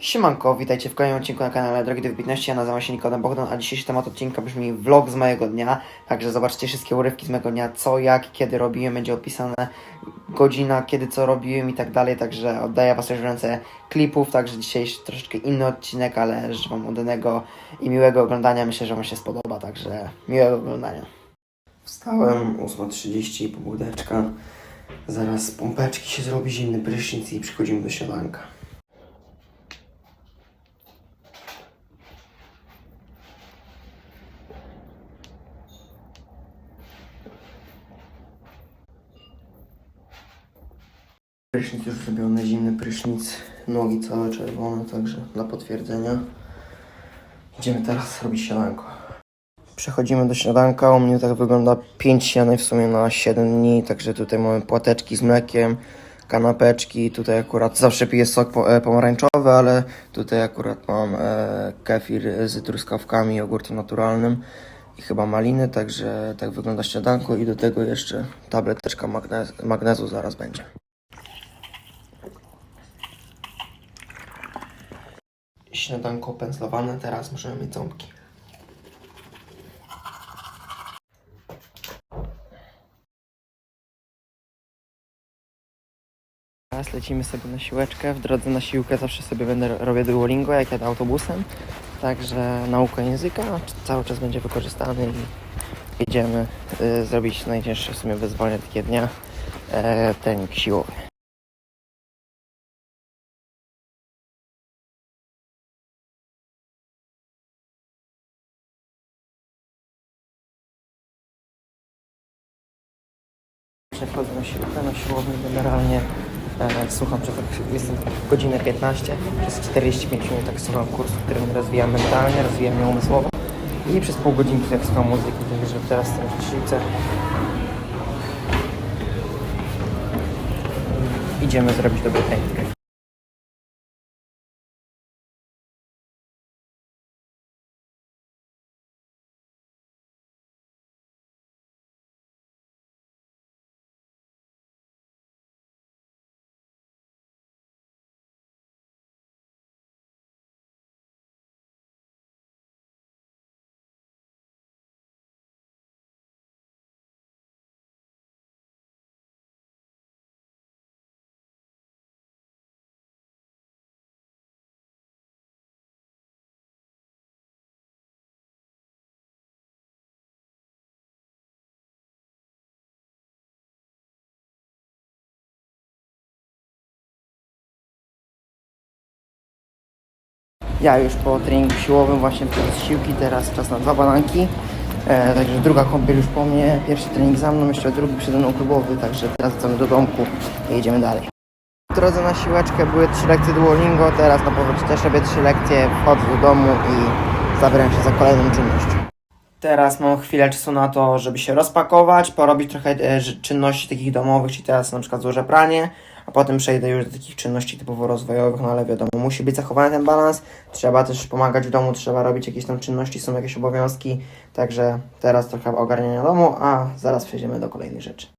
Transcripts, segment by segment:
Siemanko, witajcie w kolejnym odcinku na kanale Drogi do Wybitności. Ja nazywam się Nikodem Bogdan, a dzisiejszy temat odcinka brzmi vlog z mojego dnia. Także zobaczcie wszystkie urywki z mojego dnia, co, jak, kiedy robiłem, będzie opisane godzina, kiedy co robiłem i tak dalej. Także oddaję Was już w ręce klipów, także dzisiejszy troszeczkę inny odcinek, ale życzę Wam udanego i miłego oglądania. Myślę, że Wam się spodoba, także miłego oglądania. Wstałem 8.30 pobudeczka. Zaraz z pompeczki się zrobi zimny prysznic i przychodzimy do śniadanka. Prysznic już zrobiony, zimny prysznic, nogi całe czerwone, także dla potwierdzenia. Idziemy teraz robić śniadanko. Przechodzimy do śniadanka, u mnie tak wygląda 5 śniadań w sumie na 7 dni, także tutaj mamy płateczki z mlekiem, kanapeczki, tutaj akurat zawsze piję sok e, pomarańczowy, ale tutaj akurat mam e, kefir z truskawkami, jogurtem naturalnym i chyba maliny, także tak wygląda śniadanko i do tego jeszcze tableteczka magnez magnezu zaraz będzie. Śniadanko pędzlowane, teraz możemy mieć ząbki. Teraz lecimy sobie na siłeczkę. W drodze na siłkę zawsze sobie będę robię Duolingo, jak jadę autobusem. Także nauka języka cały czas będzie wykorzystany i jedziemy y, zrobić najcięższe w sumie wyzwanie takie dnia, e, siłowy. Słucham przez jestem godzinę 15, przez 45 minut tak słucham kursu, który mnie rozwija mentalnie, rozwija mnie umysłowo i przez pół godzinki tak słucham muzyki, także teraz jestem w siłce. Idziemy zrobić dobry trening. Ja już po treningu siłowym właśnie z siłki, teraz czas na dwa bananki. E, także druga kąpiel już po mnie, pierwszy trening za mną, jeszcze drugi przede mną klubowy, także teraz wracamy do domku i jedziemy dalej. W drodze na siłeczkę były trzy lekcje Duolingo, teraz na powrocie też robię trzy lekcje, wchodzę do domu i zabieram się za kolejną czynność. Teraz mam chwilę czasu na to, żeby się rozpakować, porobić trochę e, czynności takich domowych, czyli teraz na przykład złożę pranie, a potem przejdę już do takich czynności typowo rozwojowych, no ale wiadomo, musi być zachowany ten balans, trzeba też pomagać w domu, trzeba robić jakieś tam czynności, są jakieś obowiązki, także teraz trochę ogarniania domu, a zaraz przejdziemy do kolejnych rzeczy.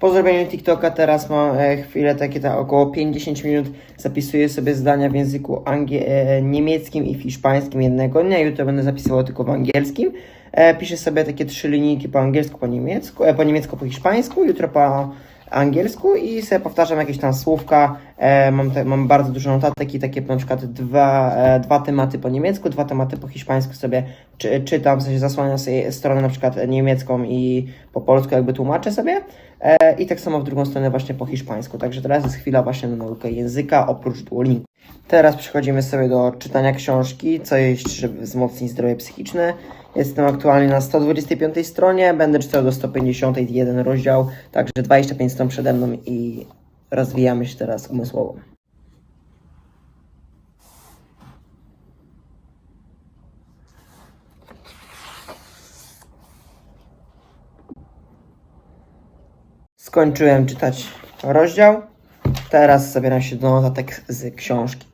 Po zrobieniu TikToka teraz mam e, chwilę, takie tam około 50 minut zapisuję sobie zdania w języku e, niemieckim i hiszpańskim jednego dnia. Jutro będę zapisywał tylko w angielskim. E, piszę sobie takie trzy linijki po angielsku, po niemiecku, po niemiecku, po hiszpańsku, jutro po angielsku i sobie powtarzam jakieś tam słówka. E, mam, te, mam bardzo dużo notatek i takie na przykład dwa, e, dwa tematy po niemiecku, dwa tematy po hiszpańsku sobie czy, czytam, w sensie zasłaniam sobie stronę na przykład niemiecką i po polsku jakby tłumaczę sobie. E, I tak samo w drugą stronę właśnie po hiszpańsku. Także teraz jest chwila właśnie na naukę języka oprócz Duolingo. Teraz przechodzimy sobie do czytania książki, co jeść, żeby wzmocnić zdrowie psychiczne. Jestem aktualnie na 125 stronie, będę czytał do 150 jeden rozdział, także 25 stron przede mną i rozwijamy się teraz umysłowo. Skończyłem czytać rozdział. Teraz zabieram się do notatek z książki.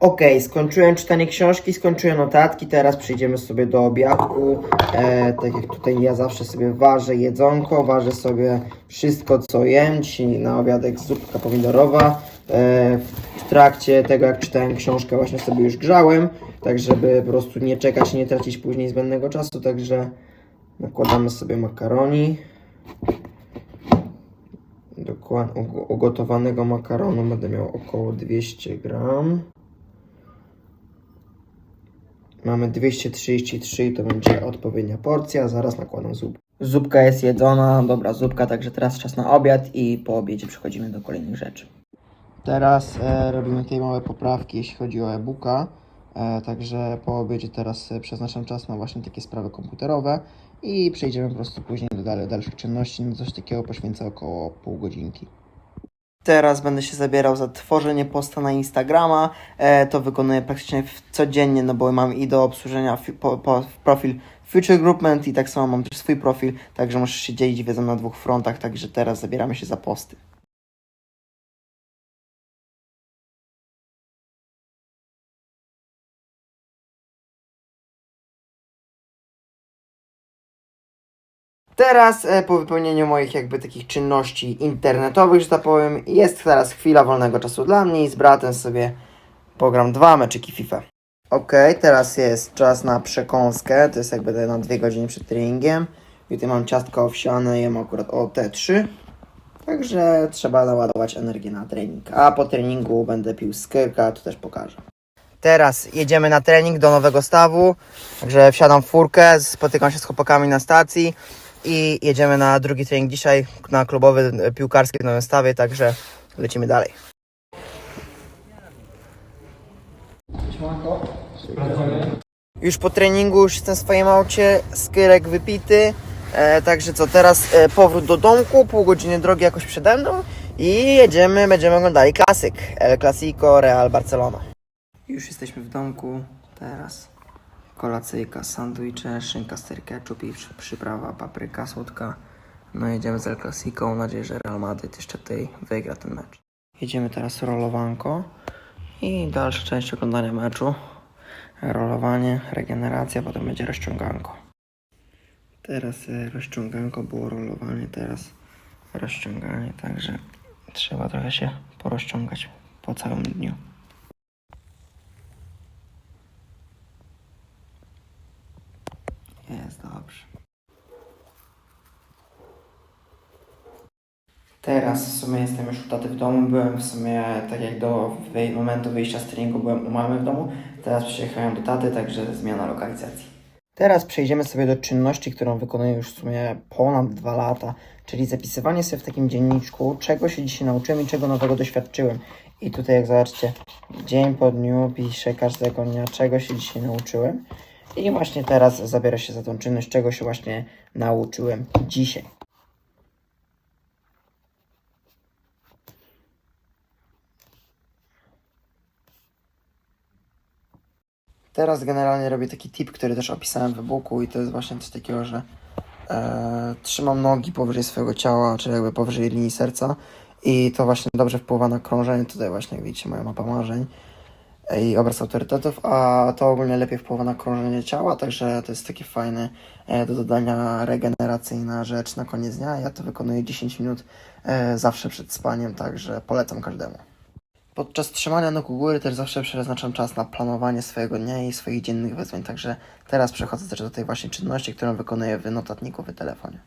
Okej, skończyłem czytanie książki, skończyłem notatki, teraz przejdziemy sobie do obiadku. E, tak jak tutaj ja zawsze sobie ważę jedzonko, ważę sobie wszystko co jem. Dzisiaj na obiadek zupka pomidorowa. E, w trakcie tego jak czytałem książkę właśnie sobie już grzałem, tak żeby po prostu nie czekać, nie tracić później zbędnego czasu, także nakładamy sobie makaroni. Dokładnie ugotowanego makaronu będę miał około 200 gram. Mamy 233 i to będzie odpowiednia porcja. Zaraz nakładam zupę. Zupka jest jedzona, dobra zupka, także teraz czas na obiad i po obiedzie przechodzimy do kolejnych rzeczy. Teraz e, robimy tutaj małe poprawki, jeśli chodzi o e-booka. E, także po obiedzie teraz e, przeznaczam czas na właśnie takie sprawy komputerowe i przejdziemy po prostu później do dal- dalszych czynności. No coś takiego poświęcę około pół godzinki. Teraz będę się zabierał za tworzenie posta na Instagrama. E, to wykonuję praktycznie codziennie, no bo mam i do obsłużenia po, po, profil Future Groupment i tak samo mam też swój profil, także muszę się dzielić wiedzą na dwóch frontach, także teraz zabieramy się za posty. Teraz e, po wypełnieniu moich jakby takich czynności internetowych, że tak powiem, jest teraz chwila wolnego czasu dla mnie i z bratem sobie pogram dwa meczyki FIFA. Okej, teraz jest czas na przekąskę, to jest jakby na dwie godziny przed treningiem. I tutaj mam ciastko owsiane, jem akurat o T3. Także trzeba naładować energię na trening. A po treningu będę pił skyrka, to też pokażę. Teraz jedziemy na trening do nowego stawu. Także wsiadam w furkę, spotykam się z chłopakami na stacji i jedziemy na drugi trening dzisiaj na klubowy e, piłkarski w nowym stawie, także lecimy dalej. Już po treningu już jestem w swoim aucie, skyrek wypity, e, także co, teraz e, powrót do domku, pół godziny drogi jakoś przede mną i jedziemy, będziemy oglądali klasyk, El Clasico, Real Barcelona. Już jesteśmy w domku, teraz kolacyjka, sandwicze, szynka, ster ketchup i przy- przyprawa, papryka słodka. No jedziemy z El Clasico, mam nadzieję, że Real Madrid jeszcze tutaj wygra ten mecz. Jedziemy teraz rolowanko i dalsza część oglądania meczu. Rolowanie, regeneracja, potem będzie rozciąganko. Teraz e, rozciąganko było rolowanie, teraz rozciąganie, także trzeba trochę się porozciągać po całym dniu. Jest dobrze. Teraz w sumie jestem już u taty w domu. Byłem w sumie tak jak do momentu wyjścia z treningu byłem u mamy w domu. Teraz przyjechałem do taty, także zmiana lokalizacji. Teraz przejdziemy sobie do czynności, którą wykonuję już w sumie ponad dwa lata, czyli zapisywanie sobie w takim dzienniczku, czego się dzisiaj nauczyłem i czego nowego doświadczyłem. I tutaj jak zobaczcie, dzień po dniu piszę każdego dnia, czego się dzisiaj nauczyłem. I właśnie teraz zabiorę się za tą czynność, czego się właśnie nauczyłem dzisiaj. Teraz generalnie robię taki tip, który też opisałem w e-booku i to jest właśnie coś takiego, że e, trzymam nogi powyżej swojego ciała, czyli jakby powyżej linii serca i to właśnie dobrze wpływa na krążenie. Tutaj właśnie jak widzicie moja mapa marzeń i obraz autorytetów, a to ogólnie lepiej wpływa na krążenie ciała, także to jest taki fajny e, do dodania regeneracyjna rzecz na koniec dnia. Ja to wykonuję 10 minut e, zawsze przed spaniem, także polecam każdemu. Podczas trzymania nóg u góry też zawsze przeznaczam czas na planowanie swojego dnia i swoich dziennych wyzwań, także teraz przechodzę też do tej właśnie czynności, którą wykonuję w notatniku w telefonie.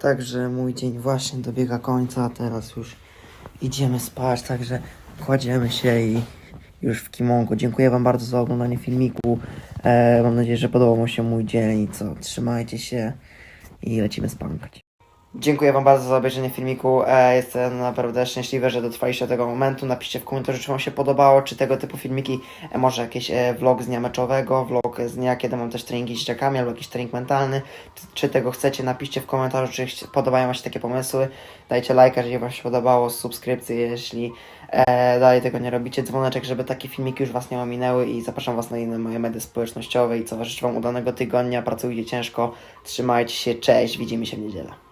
Także mój dzień właśnie dobiega końca, teraz już idziemy spać, także kładziemy się i już w kimonku. Dziękuję Wam bardzo za oglądanie filmiku. E, mam nadzieję, że podobał się mój dzień co, trzymajcie się i lecimy spankać. Dziękuję Wam bardzo za obejrzenie filmiku. E, jestem naprawdę szczęśliwy, że dotrwaliście do tego momentu. Napiszcie w komentarzu, czy Wam się podobało, czy tego typu filmiki, e, może jakiś e, vlog z dnia meczowego, vlog z dnia, kiedy mam też treningi z dzieciakami, albo jakiś trening mentalny. Czy, tego chcecie, napiszcie w komentarzu, czy podobają Wam się takie pomysły. Dajcie lajka, jeżeli Wam się podobało, subskrypcję, jeśli dalej tego nie robicie, dzwoneczek, żeby takie filmiki już Was nie ominęły i zapraszam Was na inne moje media społecznościowe i co, życzę Wam udanego tygodnia, pracujcie ciężko, trzymajcie się, cześć, widzimy się w niedzielę.